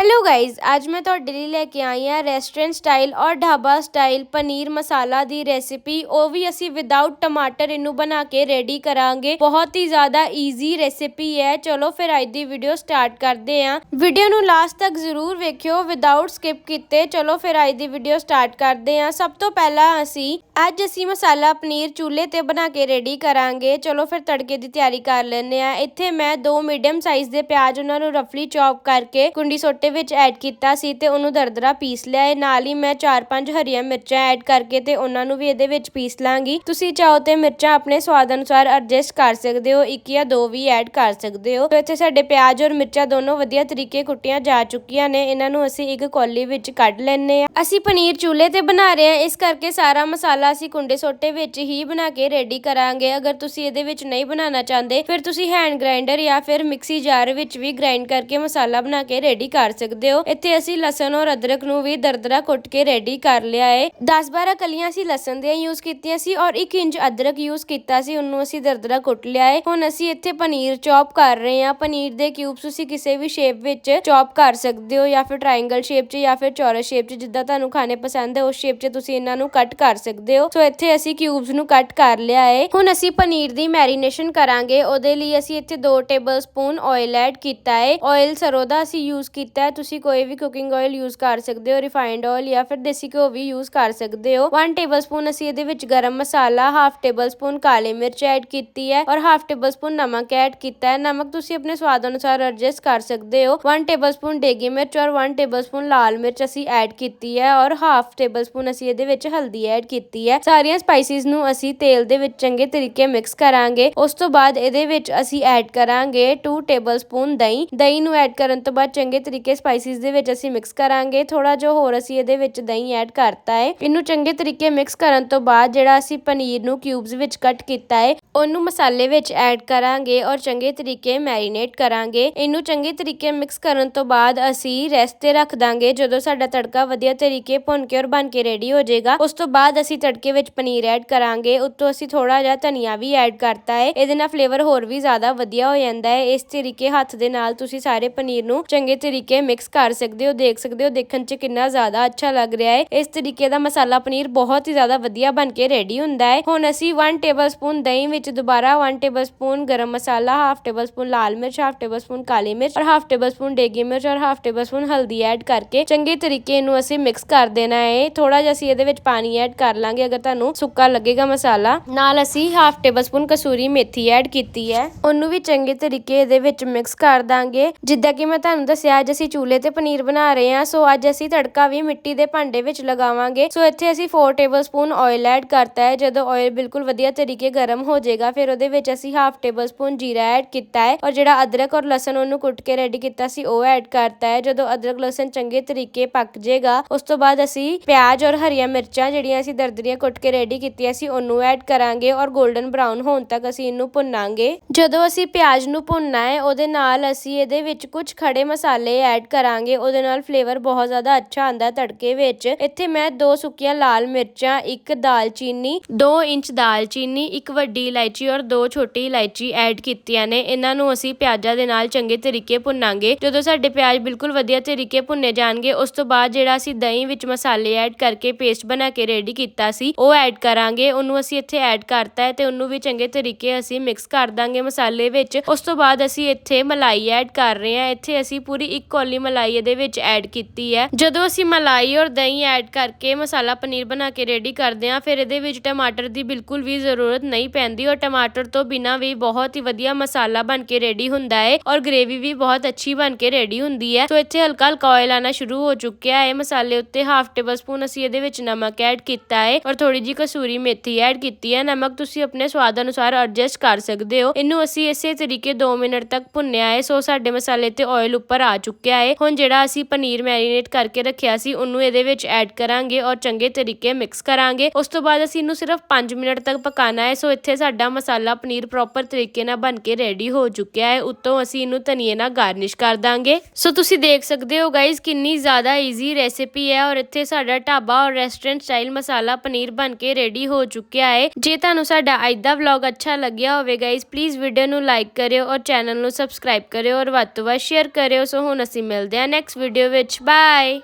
Hello guys ਅੱਜ ਮੈਂ ਤੁਹਾਡੇ ਲਈ ਲੈ ਕੇ ਆਈ ਹਾਂ ਰੈਸਟੋਰੈਂਟ ਸਟਾਈਲ ਔਰ ਢਾਬਾ ਸਟਾਈਲ ਪਨੀਰ ਮਸਾਲਾ ਦੀ ਰੈਸਿਪੀ ਉਹ ਵੀ ਅਸੀਂ ਵਿਦਆਊਟ ਟਮਾਟਰ ਇਹਨੂੰ ਬਣਾ ਕੇ ਰੈਡੀ ਕਰਾਂਗੇ। ਬਹੁਤ ਹੀ ਜ਼ਿਆਦਾ ਈਜ਼ੀ ਰੈਸਿਪੀ ਹੈ। ਚਲੋ ਫਿਰ ਅੱਜ ਦੀ ਵੀਡੀਓ ਸਟਾਰਟ ਕਰਦੇ ਹਾਂ। ਵੀਡੀਓ ਨੂੰ ਲਾਸਟ ਤੱਕ ਜ਼ਰੂਰ ਵੇਖਿਓ। ਵਿਦਆਊਟ ਸਕਿਪ ਕੀਤੇ। ਚਲੋ ਫਿਰ ਅੱਜ ਦੀ ਵੀਡੀਓ ਸਟਾਰਟ ਕਰਦੇ ਹਾਂ। ਸਭ ਤੋਂ ਪਹਿਲਾਂ ਅਸੀਂ ਅੱਜ ਅਸੀਂ ਮਸਾਲਾ ਪਨੀਰ ਚੁੱਲ੍ਹੇ ਤੇ ਬਣਾ ਕੇ ਰੈਡੀ ਕਰਾਂਗੇ। ਚਲੋ ਫਿਰ ਤੜਕੇ ਦੀ ਤਿਆਰੀ ਕਰ ਲੈਂਦੇ ਹਾਂ। ਇੱਥੇ ਮੈਂ ਦੋ ਮੀਡੀਅਮ ਸਾਈਜ਼ ਦੇ ਪਿਆਜ਼ ਉਹਨਾਂ ਨੂੰ ਰਫਲੀ ਚੌਪ ਕਰਕੇ ਕੁੰਡੀ ਸੋਟੇ ਵਿੱਚ ਐਡ ਕੀਤਾ ਸੀ ਤੇ ਉਹਨੂੰ ਦਰਦਰਾ ਪੀਸ ਲਿਆ। ਹੈ ਨਾਲ ਹੀ ਮੈਂ 4-5 ਹਰੀਆਂ ਮਿਰਚਾਂ ਐਡ ਕਰਕੇ ਤੇ ਉਹਨਾਂ ਨੂੰ ਵੀ ਇਹਦੇ ਵਿੱਚ ਪੀਸ ਲਾਂਗੀ। ਤੁਸੀਂ ਚਾਹੋ ਤੇ ਮਿਰਚਾਂ ਆਪਣੇ ਸਵਾਦ ਅਨੁਸਾਰ ਐਡਜਸਟ ਕਰ ਸਕਦੇ ਹੋ। ਇੱਕ ਜਾਂ ਦੋ ਵੀ ਐਡ ਕਰ ਸਕਦੇ ਹੋ। ਤੇ ਇੱਥੇ ਸਾਡੇ ਪਿਆਜ਼ ਔਰ ਮਿਰਚਾਂ ਦੋਨੋਂ ਵਧੀਆ ਤਰੀਕੇ ਕੁੱਟੀਆਂ ਜਾ ਚੁੱਕੀਆਂ ਨੇ। ਇਹਨਾਂ ਨੂੰ ਅਸੀਂ ਇੱਕ ਕੌਲੀ ਵਿੱਚ ਕੱਢ ਲੈਣੇ ਆ ਅਸੀਂ ਪਨੀਰ ਚੁੱਲ੍ਹੇ ਤੇ ਬਣਾ ਰਹੇ ਹਾਂ। ਇਸ ਕਰਕੇ ਸਾਰਾ ਮਸਾਲਾ ਅਸੀਂ ਕੁੰਡੇ ਸੋਟੇ ਵਿੱਚ ਹੀ ਬਣਾ ਕੇ ਰੈਡੀ ਕਰਾਂਗੇ। ਅਗਰ ਤੁਸੀਂ ਇਹਦੇ ਵਿੱਚ ਨਹੀਂ ਬਣਾਉਣਾ ਚਾਹੁੰਦੇ, ਫਿਰ ਤੁਸੀਂ ਹੈਂਡ ਗ੍ਰਾਈਂਡਰ ਜਾਂ ਫਿਰ ਮਿਕਸੀ ਜਾਰ ਵਿੱਚ ਵੀ ਗ੍ਰਾਈਂਡ ਕਰਕੇ ਮਸਾਲਾ ਬਣਾ ਕੇ ਰੈਡੀ ਕਰ ਸਕਦੇ ਹੋ। ਇੱਥੇ ਅਸੀਂ ਲਸਣ ਔਰ ਅਦਰਕ ਨੂੰ ਵੀ ਦਰਦਰਾ ਕੁੱਟ ਕੇ ਰੈਡੀ ਕਰ ਲਿਆ ਹੈ 10-12 ਕਲੀਆਂ ਅਸੀਂ ਲਸਣ ਦੀਆਂ ਯੂਜ਼ ਕੀਤੀਆਂ ਸੀ ਔਰ 1 ਇੰਚ ਅਦਰਕ ਯੂਜ਼ ਕੀਤਾ ਸੀ, ਉਹਨੂੰ ਅਸੀਂ ਦਰਦਰਾ ਕੁੱਟ ਲਿਆ ਹੈ ਹੁਣ ਅਸੀਂ ਇੱਥੇ ਪਨੀਰ ਚੌਪ ਕਰ ਰਹੇ ਹਾਂ। ਪਨੀਰ ਦੇ ਕਿਊਬਸ ਤੁਸੀਂ ਕਿਸੇ ਵੀ ਸ਼ੇਪ ਵਿੱਚ ਚੌਪ ਕਰ ਸਕਦੇ ਹੋ ਜਾਂ ਫਿਰ ਟ੍ਰਾਇੰਗਲ ਸ਼ੇਪ 'ਚ ਜਾਂ ਫਿਰ ਚੌਰਸ ਸ਼ੇਪ 'ਚ, ਜਿੱਦਾਂ ਤੁਹਾਨੂੰ ਖਾਣੇ ਪਸੰਦ ਹੈ, ਉਸ ਸ਼ੇਪ 'ਚ ਤੁਸੀਂ ਇਹਨਾਂ ਨੂੰ ਕੱਟ ਕਰ ਸਕਦੇ ਹੋ। ਸੋ ਇੱਥੇ ਅਸੀਂ ਕਿਊਬਸ ਨੂੰ ਕੱਟ ਕਰ ਲਿਆ ਹੈ ਹੁਣ ਅਸੀਂ ਪਨੀਰ ਦੀ ਮੈਰੀਨੇਸ਼ਨ ਕਰਾਂਗੇ। ਉਹਦੇ ਲਈ ਅਸੀਂ ਇੱਥੇ 2 ਟੇਬਲ ਸਪੂਨ ਆਇਲ ਐਡ ਕੀਤਾ ਹੈ ਆਇਲ ਸਰੋਂ ਦਾ ਅਸੀਂ ਯੂਜ਼ ਕੀਤਾ ਹੈ ਤੁਸੀਂ ਕੋਈ ਵੀ ਕੁਕਿੰਗ ਆਇਲ ਯੂਜ਼ ਕਰ ਸਕਦੇ ਹੋ ਰਿਫਾਈਨਡ ਆਇਲ ਜਾਂ ਫਿਰ ਦੇਸੀ ਘਿਓ ਵੀ ਯੂਜ਼ ਕਰ ਸਕਦੇ ਹੋ। 1 ਟੇਬਲ ਅਸੀਂ ਇਹਦੇ ਵਿੱਚ ਗਰਮ ਮਸਾਲਾ ਹਾਫ ਟੇਬਲ ਕਾਲੀ ਮਿਰਚ ਐਡ ਕੀਤੀ ਹੈ ਔਰ ਹਾਫ ਟੇਬਲ ਨਮਕ ਐਡ ਕੀਤਾ ਹੈ। ਨਮਕ ਤੁਸੀਂ ਆਪਣੇ ਸਵਾਦ ਅਨੁਸਾਰ ਐਡਜਸਟ ਕਰ ਸਕਦੇ ਹੋ। 1 ਟੇਬਲ ਡੇਗੀ ਮਿਰਚ ਔਰ 1 ਟੇਬਲ ਸਪੂਨ ਲਾਲ ਮਿਰਚ ਅਸੀਂ ਐਡ ਕੀਤੀ ਹੈ ਔਰ ਹਾਫ ਟੇਬਲ ਸਪੂਨ ਅਸੀਂ ਇਹਦੇ ਵਿੱਚ ਹਲਦੀ ਐਡ ਕੀਤੀ ਹੈ। ਸਾਰੀਆਂ ਸਪਾਈਸਿਸ ਨੂੰ ਅਸੀਂ ਤੇਲ ਦੇ ਵਿੱਚ ਚੰਗੇ ਤਰੀਕੇ ਮਿਕਸ ਕਰਾਂਗੇ। ਉਸ ਤੋਂ ਬਾਅਦ ਇਹਦੇ ਵਿੱਚ ਅਸੀਂ ਐਡ ਕਰਾਂਗੇ 2 ਟੇਬਲ ਸਪੂਨ ਦਹੀਂ। ਦਹੀਂ ਨੂੰ ਐਡ ਕਰਨ ਤੋਂ ਬਾਅਦ ਚੰਗੇ ਤਰੀਕੇ ਸਪਾਈਸਿਸ ਦੇ ਵਿੱਚ ਅਸੀਂ ਮਿਕਸ ਕਰਾਂਗੇ। ਥੋੜਾ ਜਿਹਾ ਹੋਰ ਅਸੀਂ ਇਹਦੇ ਵਿੱਚ ਦਹੀਂ ਐਡ ਕਰਤਾ ਹੈ। ਇਹਨੂੰ ਚੰਗੇ ਤਰੀਕੇ ਮਿਕਸ ਕਰਨ ਤੋਂ ਬਾਅਦ ਜਿਹੜਾ ਅਸੀਂ ਪਨੀਰ ਨੂੰ ਕਿਊਬਸ ਵਿੱਚ ਕੱਟ ਕੀਤਾ ਹੈ, ਉਹਨੂੰ ਮਸਾਲੇ ਵਿੱਚ ਐਡ ਕਰਾਂਗੇ ਔਰ ਚੰਗੇ ਤਰੀਕੇ ਮੈਰੀਨੇਟ ਕਰਾਂਗੇ। ਇਹਨੂੰ ਚੰਗੇ ਤਰੀਕੇ ਮਿਕਸ ਕਰਨ ਤੋਂ ਬਾਅਦ ਅਸੀਂ ਰੈਸਟ ਤੇ ਰੱਖ ਦਾਂਗੇ। ਜਦੋਂ ਸਾਡਾ ਤੜਕਾ ਵਧੀਆ ਤਰੀਕੇ ਭੁੰਨ ਕੇ ਔਰ ਬਣ ਕੇ ਰੈਡੀ ਹੋ ਜਾਏਗਾ, ਉਸ ਤੋਂ ਬਾਅਦ ਅਸੀਂ ਤੜਕੇ ਵਿੱਚ ਪਨੀਰ ਐਡ ਕਰਾਂਗੇ। ਉੱਤੋਂ ਅਸੀਂ ਥੋੜਾ ਜਿਹਾ ਧਨੀਆ ਵੀ ਐਡ ਕਰਤਾ ਹੈ। ਇਹਦੇ ਨਾਲ ਫਲੇਵਰ ਹੋਰ ਵੀ ਜ਼ਿਆਦਾ ਵਧੀਆ ਹੋ ਜਾਂਦਾ ਹੈ। ਇਸ ਤਰੀਕੇ ਹੱਥ ਦੇ ਨਾਲ ਤੁਸੀਂ ਸਾਰੇ ਪਨੀਰ ਨੂੰ ਚੰਗੇ ਤਰੀਕੇ ਮਿਕਸ ਕਰ ਸਕਦੇ ਹੋ, ਦੇਖ ਸਕਦੇ ਹੋ, ਦੇਖਣ 'ਚ ਕਿੰਨਾ ਜ਼ਿਆਦਾ ਅੱਛਾ ਲੱਗ ਰਿਹਾ ਹੈ। ਇਸ ਤਰੀਕੇ ਦਾ ਮਸਾਲਾ ਪਨੀਰ ਬਹੁਤ ਹੀ ਜ਼ਿਆਦਾ ਵਧੀਆ ਬਣ ਕੇ ਰੈਡੀ ਹੁੰਦਾ ਹੈ। ਹੁਣ ਅਸੀਂ 1 ਟੇਬਲਸਪੂਨ ਦਹੀਂ ਵਿੱਚ ਦੁਬਾਰਾ 1 ਟੇਬਲਸਪੂਨ ਗਰਮ ਮਸਾਲਾ ਹਾਫ ਟੇਬਲਸਪੂਨ ਲਾਲ ਮਿਰਚ ਹਾਫ ਟੇਬਲਸਪੂਨ ਕਾਲੀ ਮਿਰਚ ਔਰ ਹਾਫ ਟੇਬਲਸਪੂਨ ਡੇਗੀ ਮਿਰਚ ਔਰ ਹਾਫ ਟੇਬਲਸਪੂਨ ਹਲਦੀ ਐਡ ਕਰਕੇ ਚੰਗੇ ਤਰੀਕੇ ਇਹਨੂੰ ਅਸੀਂ ਮਿਕਸ ਕਰ ਦੇਣਾ ਹੈ। ਥੋੜਾ ਜਿਹਾ ਅਸੀਂ ਇਹਦੇ ਵਿੱਚ ਪਾਣੀ ਐਡ ਕਰ ਲਾਂਗੇ ਅਗਰ ਤੁਹਾਨੂੰ ਸੁੱਕਾ ਲੱਗੇਗਾ ਮਸਾਲਾ। ਨਾਲ ਅਸੀਂ ਹਾਫ ਟੇਬਲਸਪੂਨ ਕਸੂਰੀ ਮੇਥੀ ਐਡ ਕੀਤੀ ਹੈ। ਉਹਨੂੰ ਵੀ ਚੰਗੇ ਤਰੀਕੇ ਇਹਦੇ ਵਿੱਚ ਮਿਕਸ ਕਰ ਦਾਂਗੇ। ਜਿੱਦਾਂ ਕਿ ਮੈਂ ਤੁਹਾਨੂੰ ਦੱਸਿਆ, ਅੱਜ ਅਸੀਂ ਚੂਲੇ ਤੇ ਪਨੀਰ ਬਣਾ ਰਹੇ ਹਾਂ। ਸੋ ਅੱਜ ਅਸੀਂ ਤੜਕਾ ਵੀ ਮਿੱਟੀ ਦੇ ਭਾਂਡੇ ਵਿੱਚ ਲਗਾਵਾਂਗੇ। ਸੋ ਇੱਥੇ ਅਸੀਂ 4 ਟੇਬਲਸਪੂਨ ਆਇਲ ਐਡ ਕਰਤਾ ਹੈ। ਜਦੋਂ ਆਇਲ ਬਿਲਕੁਲ ਵਧੀਆ ਤਰੀਕੇ ਗਰਮ ਹੋ ਜਾਏਗਾ, ਫਿਰ ਉਹਦੇ ਵਿੱਚ ਅਸੀਂ ਹਾਫ ਟੇਬਲਸਪੂਨ ਜੀਰਾ ਐਡ ਕੀਤਾ ਹੈ ਔਰ ਜਿਹੜਾ ਅਦਰਕ ਔਰ ਲਸਣ ਉਹਨੂੰ ਕੁੱਟ ਕੇ ਰੈਡੀ ਕੀਤਾ ਸੀ, ਉਹ ਐਡ ਕਰਤਾ ਹੈ। ਜਦੋਂ ਅਦਰਕ, ਲਸਣ ਚੰਗੇ ਤਰੀਕੇ ਪੱਕ ਜਾਏਗਾ, ਉਸ ਤੋਂ ਬਾਅਦ ਅਸੀਂ ਪਿਆਜ਼ ਔਰ ਹਰੀਆਂ ਮਿਰਚਾਂ ਜਿਹੜੀਆਂ ਅਸੀਂ ਦਰਦਰੀਆਂ ਕੁੱਟ ਕੇ ਰੈਡੀ ਕੀਤੀਆਂ ਸੀ, ਉਹਨੂੰ ਐਡ ਕਰਾਂਗੇ ਔਰ 골ਡਨ ਬ੍ਰਾਊਨ ਹੋਣ ਤੱਕ ਅਸੀਂ ਇਹਨੂੰ ਭੁੰਨਾਂਗੇ। ਜਦੋਂ ਅਸੀਂ ਪਿਆਜ਼ ਨੂੰ ਭੁੰਨਣਾ ਹੈ, ਉਹਦੇ ਨਾਲ ਅਸੀਂ ਇਹਦੇ ਵਿੱਚ ਕੁਝ ਖੜੇ ਮਸਾਲੇ ਐਡ ਕਰਾਂਗੇ, ਉਹਦੇ ਨਾਲ ਫਲੇਵਰ ਬਹੁਤ ਜ਼ਿਆਦਾ ਅੱਛਾ ਆਂਦਾ ਤੜਕੇ ਵਿੱਚ। ਇੱਥੇ ਮੈਂ ਦੋ ਸੁੱਕੀਆਂ ਲਾਲ ਮਿਰਚਾਂ, ਇੱਕ ਦਾਲਚੀਨੀ 2 ਇੰਚ ਦਾਲਚੀਨੀ, ਇੱਕ ਵੱਡੀ ਇਲਾਇਚੀ ਔਰ ਦੋ ਛੋਟੀ ਇਲਾਇਚੀ ਐਡ ਕੀਤੀਆਂ ਨੇ। ਇਹਨਾਂ ਨੂੰ ਅਸੀਂ ਪਿਆਜ਼ਾਂ ਦੇ ਨਾਲ ਚੰਗੇ ਤਰੀਕੇ ਭੁੰਨਾਂਗੇ। ਜਦੋਂ ਸਾਡੇ ਪਿਆਜ਼ ਬਿਲਕੁਲ ਵਧੀਆ ਤਰੀਕੇ ਭੁੰਨੇ ਜਾਣਗੇ, ਉਸ ਤੋਂ ਬਾਅਦ ਜਿਹੜਾ ਅਸੀਂ ਦਹੀਂ ਵਿੱਚ ਮਸਾਲੇ ਐਡ ਕਰਕੇ ਪੇਸਟ ਬਣਾ ਕੇ ਰੈਡੀ ਕੀਤਾ ਸੀ, ਉਹ ਐਡ ਕਰਾਂਗੇ। ਉਹਨੂੰ ਅਸੀਂ ਇੱਥੇ ਐਡ ਕਰਤਾ ਹੈ ਤੇ ਉਹਨੂੰ ਵੀ ਚੰਗੇ ਤਰੀਕੇ ਅਸੀਂ ਮਿਕਸ ਕਰ ਦਾਂਗੇ ਮਸਾਲੇ ਵਿੱਚ। ਉਸ ਤੋਂ ਬਾਅਦ ਅਸੀਂ ਇੱਥੇ ਮਲਾਈ ਐਡ ਕਰ ਰਹੇ ਹਾਂ। ਇੱਥੇ ਅਸੀਂ ਪੂਰੀ ਇੱਕ ਕੌਲੀ ਮਲਾਈ ਇਹਦੇ ਵਿੱਚ ਐਡ ਕੀਤੀ ਹੈ। ਜਦੋਂ ਅਸੀਂ ਮਲਾਈ ਔਰ ਦਹੀਂ ਐਡ ਕਰਕੇ ਮਸਾਲਾ ਪਨੀਰ ਬਣਾ ਕੇ ਰੈਡੀ ਕਰਦੇ ਹਾਂ, ਫਿਰ ਇਹਦੇ ਵਿੱਚ ਟਮਾਟਰ ਦੀ ਬਿਲਕੁਲ ਵੀ ਜ਼ਰੂਰਤ ਨਹੀਂ ਪੈਂਦੀ ਔਰ ਟਮਾਟਰ ਤੋਂ ਬਿਨਾ ਵੀ ਬਹੁਤ ਹੀ ਵਧੀਆ ਮਸਾਲਾ ਬਣ ਕੇ ਰੈਡੀ ਹੁੰਦਾ ਹੈ ਔਰ ਗ੍ਰੇਵੀ ਵੀ ਬਹੁਤ ਅੱਛੀ ਬਣ ਕੇ ਰੈਡੀ ਹੁੰਦੀ ਹੈ। ਸੋ ਇੱਥੇ ਹਲਕਾ ਹਲਕਾ ਆਇਲ ਆਣਾ ਸ਼ੁਰੂ ਹੋ ਚੁੱਕਿਆ ਹੈ। ਮਸਾਲੇ ਉੱਤੇ ਹਾਫ ਟੇਬਲ ਸਪੂਨ ਅਸੀਂ ਇਹਦੇ ਵਿੱਚ ਨਮਕ ਐਡ ਕੀਤਾ ਹੈ ਔਰ ਥੋੜੀ ਜੀ ਕਸੂਰੀ ਮੇਥੀ ਐਡ ਕੀਤੀ ਹੈ। ਨਮਕ ਤੁਸੀਂ ਆਪਣੇ ਸਵਾਦ ਅਨੁਸਾਰ ਐਡਜਸਟ ਕਰ ਸਕਦੇ ਹੋ। ਇਹਨੂੰ ਅਸੀਂ ਇਸੇ ਤਰੀਕੇ 2 ਮਿੰਟ ਤੱਕ ਭੁੰਨਿਆ ਹੈ। ਸੋ ਸਾਡੇ ਮਸਾਲੇ ਤੇ ਆਇਲ ਉੱਪਰ ਆ ਚੁੱਕਿਆ ਹੈ। ਹੁਣ ਜਿਹੜਾ ਅਸੀਂ ਪਨੀਰ ਮੈਰੀਨੇਟ ਕਰਕੇ ਰੱਖਿਆ ਸੀ, ਉਹਨੂੰ ਇਹਦੇ ਵਿੱਚ ਐਡ ਕਰਾਂਗੇ ਔਰ ਚੰਗੇ ਤਰੀਕੇ ਮਿਕਸ ਕਰਾਂਗੇ। ਉਸ ਤੋਂ ਬਾਅਦ ਅਸੀਂ ਇਹਨੂੰ ਸਿਰਫ 5 ਮਿੰਟ ਤੱਕ ਪਕਾਣਾ ਹੈ। ਸੋ ਇੱਥੇ ਸਾਡਾ ਮਸਾਲਾ ਪਨੀਰ ਪ੍ਰੋਪਰ ਤਰੀਕੇ ਨਾਲ ਬਣ ਕੇ ਰੈਡੀ ਹੋ ਚੁੱਕਿਆ ਹੈ। ਉੱਤੋਂ ਅਸੀਂ ਇਹਨੂੰ ਧਨੀਏ ਨਾਲ ਗਾਰਨਿਸ਼ ਕਰ ਦਾਂਗੇ। ਸੋ ਤੁਸੀਂ ਦੇਖ ਸਕਦੇ ਹੋ ਗਾਇਜ਼ ਕਿੰਨੀ ਜ਼ਿਆਦਾ ਈਜ਼ੀ ਰੈਸਿਪੀ ਹੈ ਔਰ ਇੱਥੇ ਸਾਡਾ ਢਾਬਾ ਔਰ ਰੈਸਟੋਰੈਂਟ ਸਟਾਈਲ ਮਸਾਲਾ ਪਨੀਰ ਬਣ ਕੇ ਰੈਡੀ ਹੋ ਚੁੱਕਿਆ ਹੈ। ਜੇ ਤੁਹਾਨੂੰ ਸਾਡਾ ਅੱਜ ਦਾ ਵਲੌਗ ਅੱਛਾ ਲੱਗਿਆ ਹੋਵੇ ਗਾਇਜ਼ ਪਲੀਜ਼ ਵੀਡੀਓ ਨੂੰ ਲਾਈਕ ਕਰਿਓ ਔਰ ਚੈਨਲ ਨੂੰ ਸਬਸਕ੍ਰਾਈਬ ਕਰਿਓ ਔਰ ਵੱਧ ਤੋਂ ਵੱਧ ਸ਼ੇਅਰ ਕਰਿਓ। ਸੋ ਹੁਣ ਅਸੀਂ ਮਿਲਦੇ ਹਾਂ ਨੈਕਸਟ ਵੀਡੀਓ ਵਿੱਚ ਬਾਏ